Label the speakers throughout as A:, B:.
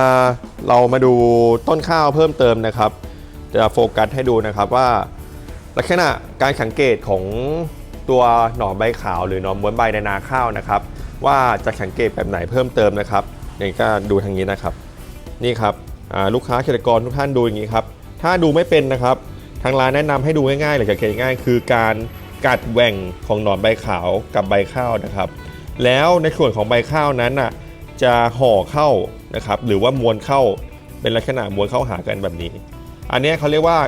A: อ่าเรามาดูต้นข้าวเพิ่มเติมนะครับ จะโฟกัสให้ดูนะครับว่า ลักษณะการสังเกตของตัวหนอนใบขาวหรือหนอนม้วนใบในนาข้าวนะครับ ว่าจะสังเกตแบบไหนเพิ่มเติมนะครับอย่างก็ดูทางนี้นะครับ นี่ครับลูกค้าเกษตรกรทุกท่านดูอย่างนี้ครับ ถ้าดูไม่เป็นนะครับ ทางร้านแนะนำให้ดูง่ายๆหรือสังเกตง่ายคือการกัดแหว่งของหนอนใบขาวกับใบข้าวนะครับ แล้วในส่วนของใบข้าวนั้นน่ะจะห่อเข้า นะครับหรือว่ามวนเข้าเป็นลักษณะมวนเข้าหากันแบบนี้ อันนี้เขาเรียกว่า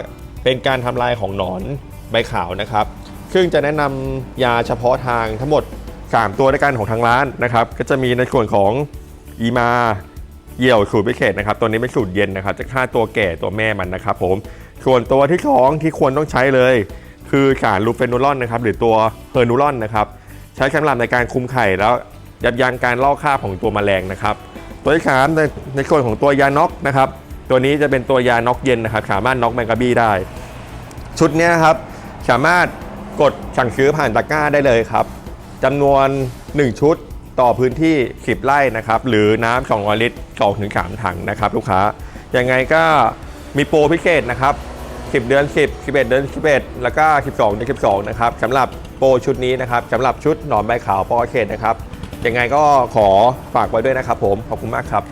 A: เป็นการทำลายของหนอนใบขาวนะครับ ซึ่งจะแนะนำยาเฉพาะทางทั้งหมด 3 ตัวด้วยกันของทางร้านนะครับ ก็จะมีในส่วนของอีมาเยี่ยวสูตรพิเศษนะครับ ตัวนี้เป็นสูตรเย็นนะครับจะฆ่าตัวแก่ตัวแม่มันนะครับผมส่วนตัวที่สองที่ควรต้องใช้เลย คือสารลูเฟนูรอนนะครับหรือตัวเฮอร์นูรอนนะครับใช้สำหรับในการคุมไข่แล้วยับยั้งการลอกคราบของตัวแมลงนะครับ ตัวที่สามในในส่วนของตัวยาน็อกนะครับ ตัวนี้จะเป็นตัวยาน็อกเย็นนะครับ สามารถน็อกแมงกะบี้ได้ ชุดนี้ครับสามารถกดสั่งซื้อผ่านตะกร้าได้เลยครับจำนวน 1 ชุดต่อพื้นที่ 10 ไร่นะครับ หรือน้ำ200ลิตร2ถึง3ถังนะครับ ลูกค้า ยังไงก็มีโปรพิเศษนะครับ 10 เดือน 10 11 เดือน 11 แล้วก็ 12 เดือน 12 นะครับสำหรับโปรชุดนี้นะครับสำหรับชุดหนอนใบขาวปอเขตนะครับ ยังไงก็ขอฝากไว้ด้วยนะครับผม ขอบคุณมากครับ